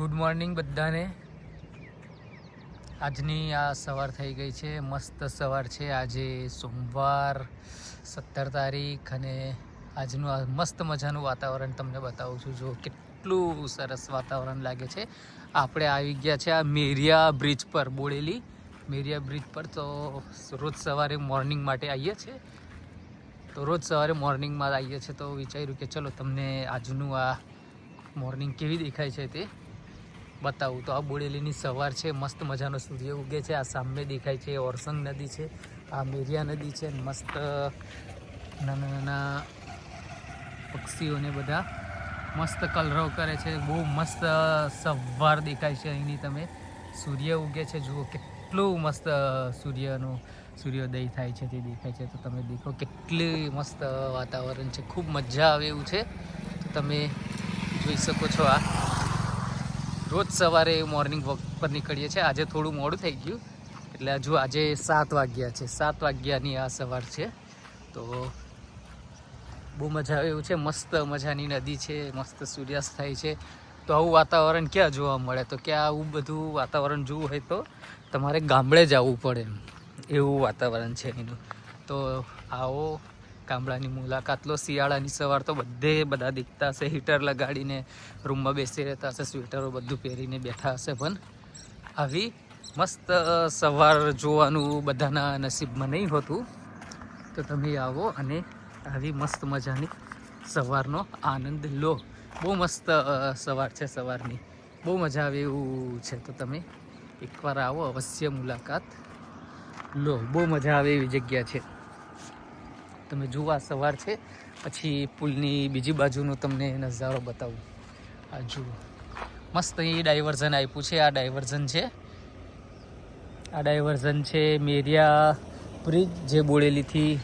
Good morning બધાને. આજની આ સવાર થઈ ગઈ છે, મસ્ત સવાર છે. આજે સોમવાર સત્તર તારીખ અને આજનું આ મસ્ત મજાનું વાતાવરણ તમને બતાવું છું. જો કેટલું સરસ વાતાવરણ લાગે છે. આપણે આવી ગયા છે આ મેરિયા બ્રિજ પર, બોડેલી મેરિયા બ્રિજ પર. તો રોજ સવારે મોર્નિંગ માટે આવીએ છીએ. તો રોજ સવારે મોર્નિંગમાં આવીએ છીએ તો વિચાર્યું કે ચલો તમને આજનું આ મોર્નિંગ કેવી દેખાય છે તે. બતાવું. તો આ બોડેલીની સવાર છે, મસ્ત મજાનો સૂર્ય ઉગે છે, આ સામે દેખાય છે, ઓરસંગ નદી છે, આ મેરિયા નદી છે મસ્ત નાના નાના પક્ષીઓને બધા મસ્ત કલરવ કરે છે. બહુ મસ્ત સવાર દેખાય છે અહીંની તમે. સૂર્ય ઉગે છે, જુઓ કેટલું મસ્ત સૂર્યનું સૂર્યોદય થાય છે, તે દેખાય છે. તો તમે દેખો કેટલી મસ્ત વાતાવરણ છે. ખૂબ મજા આવે એવું છે. તો તમે જોઈ શકો છો આ. રોજ સવારે મોર્નિંગ વોક પર નીકળીએ છીએ. આજે થોડું મોડું થઈ ગયું. એટલે હજુ આજે સાત વાગ્યા છે. સાત વાગ્યાની આ સવાર છે. તો બહુ મજા આવે એવું છે. મસ્ત મજાની નદી છે. મસ્ત સૂર્યાસ્ત થાય છે. તો આવું વાતાવરણ ક્યાં જોવા મળે? તો ક્યાં આવું બધું વાતાવરણ જોવું હોય તો તમારે ગામડે જ આવવું પડે એવું વાતાવરણ છે એનું. તો આવો ગામડાની મુલાકાત લો, શિયાળાની સવાર તો બધે બધા દીખતા હશે, હીટર લગાડીને રૂમમાં બેસી રહેતા હશે, સ્વેટરો બધું પહેરીને બેઠા હશે, પણ આવી મસ્ત સવાર જોવાનું બધાના નસીબમાં નહીં હોતું. તો તમે આવો અને આવી મસ્ત મજાની સવારનો આનંદ લો. બહુ મસ્ત સવાર છે સવારની. બહુ મજા આવે એવું છે. તો તમે એકવાર આવો, અવશ્ય મુલાકાત લો. બહુ મજા આવે એવી જગ્યા છે. તમે જુઓ આ સવાર છે. પછી પુલની બીજી બાજુનો તમને નજારો બતાવું. આ જુઓ. મસ્ત અહીં ડાયવર્ઝન આપ્યું છે. આ ડાયવર્ઝન છે. આ ડાયવર્ઝન છે મેરિયા બ્રિજ, જે બોડેલીથી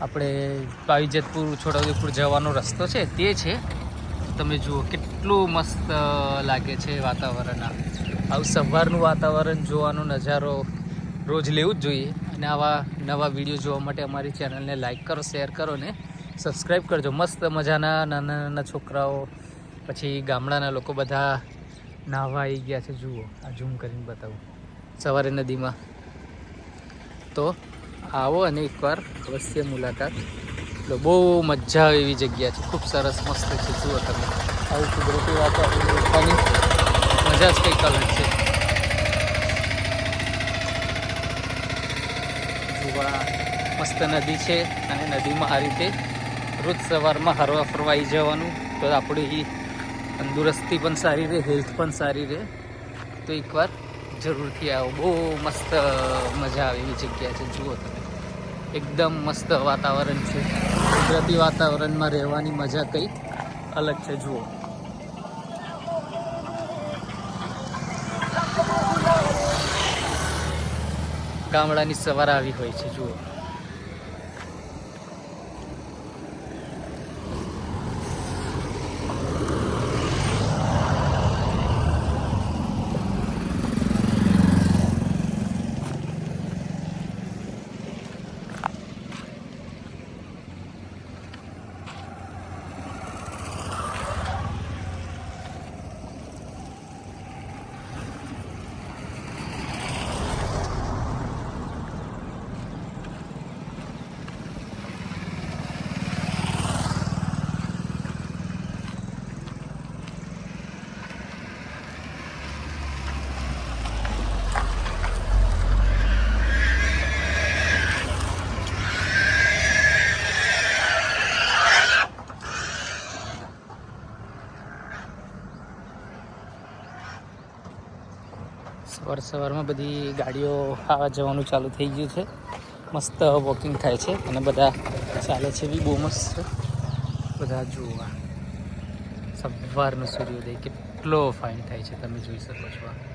આપણે પાવીજતપુર છોટાઉદેપુર જવાનો રસ્તો છે. તે છે. તમે જુઓ કેટલું મસ્ત લાગે છે વાતાવરણ આ. આવું સવારનું વાતાવરણ જોવાનો નજારો રોજ લેવું જ જોઈએ. અને આવા નવા વીડિયો જોવા માટે અમારી ચેનલને લાઈક કરો શેર કરો ને સબસ્ક્રાઈબ કરજો. મસ્ત મજાના નાના નાના છોકરાઓ, પછી ગામડાના લોકો બધા નાહવા આવી ગયા છે. જુઓ, આ ઝૂમ કરીને બતાવું. સવારે નદીમાં. તો આવો અને એકવાર અવશ્ય મુલાકાત એટલે બહુ મજા આવે એવી જગ્યા છે. ખૂબ સરસ, મસ્ત છે. જુઓ તમે. આવું કુદરતી વાતાવરણ મજા જ કંઈક અલગ છે જોવા મસ્ત નદી છે અને નદીમાં આ રીતે રોજ સવારમાં હરવા ફરવા આવી જવાનું. તો આપણી તંદુરસ્તી પણ સારી રહે હેલ્થ પણ સારી રહે. તો એકવાર જરૂરથી આવો. બહુ મસ્ત મજા આવે એવી જગ્યા છે. જુઓ તમે. એકદમ મસ્ત વાતાવરણ છે. કુદરતી વાતાવરણમાં રહેવાની મજા કંઈક અલગ છે. જુઓ. ગામડાની સવાર આવી હોય છે. જુઓ. સવાર સવારમાં બધી ગાડીઓ આવવા જવાનું ચાલુ થઈ ગયું છે. મસ્ત વોકિંગ થાય છે અને બધા ચાલે છે બી, બહુ મસ્ત બધા જોવા. સવારનો સૂર્યોદય કેટલો ફાઇન થાય છે, તમે જોઈ શકો છો.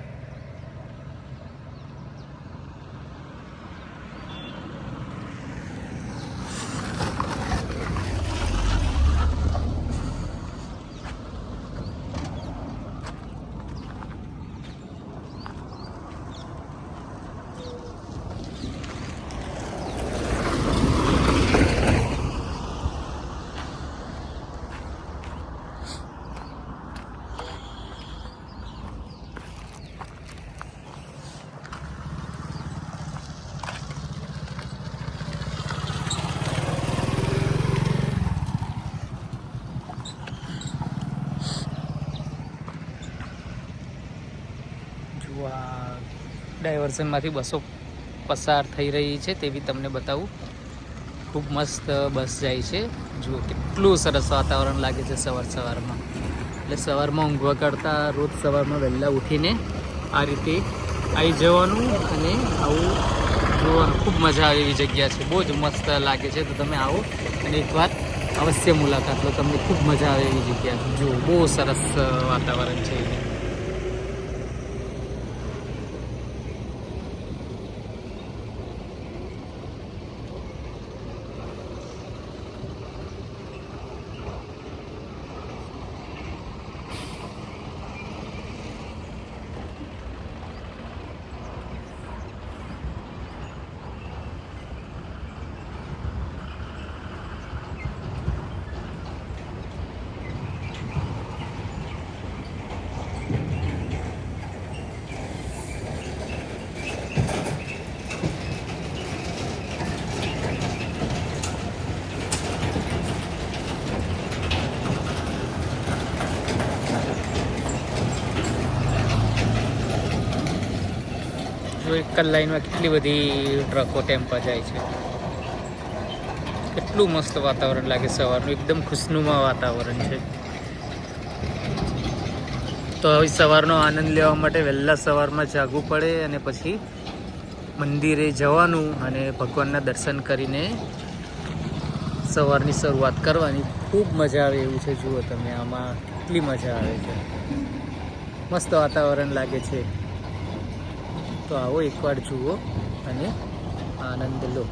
ડાયવર્ઝનમાંથી બસો પસાર થઈ રહી છે તેવી તમને બતાવું. ખૂબ મસ્ત બસ જાય છે. જુઓ કેટલું સરસ વાતાવરણ લાગે છે સવાર સવારમાં. એટલે સવારમાં ઊંઘવા કરતાં રોજ સવારમાં વહેલા ઉઠીને આ રીતે આવી જવાનું અને આવું જોવાનું. ખૂબ મજા આવે એવી જગ્યા છે. બહુ જ મસ્ત લાગે છે. તો તમે આવો અને એકવાર અવશ્ય મુલાકાત લો. તમને ખૂબ મજા આવે એવી જગ્યા જુઓ, બહુ સરસ વાતાવરણ છે. જો એક લાઈનમાં કેટલી બધી ટ્રકો, ટેમ્પા જાય છે. કેટલું મસ્ત વાતાવરણ લાગે સવારનું. એકદમ ખુશનુમા વાતાવરણ છે. તો હવે સવારનો આનંદ લેવા માટે વહેલા સવારમાં જાગવું પડે અને પછી મંદિરે જવાનું અને ભગવાનના દર્શન કરીને સવારની શરૂઆત કરવાની. ખૂબ મજા આવે એવું છે. જુઓ તમે, આમાં કેટલી મજા આવે છે. મસ્ત વાતાવરણ લાગે છે. તો આવો એકવાર જુઓ અને આનંદ લો.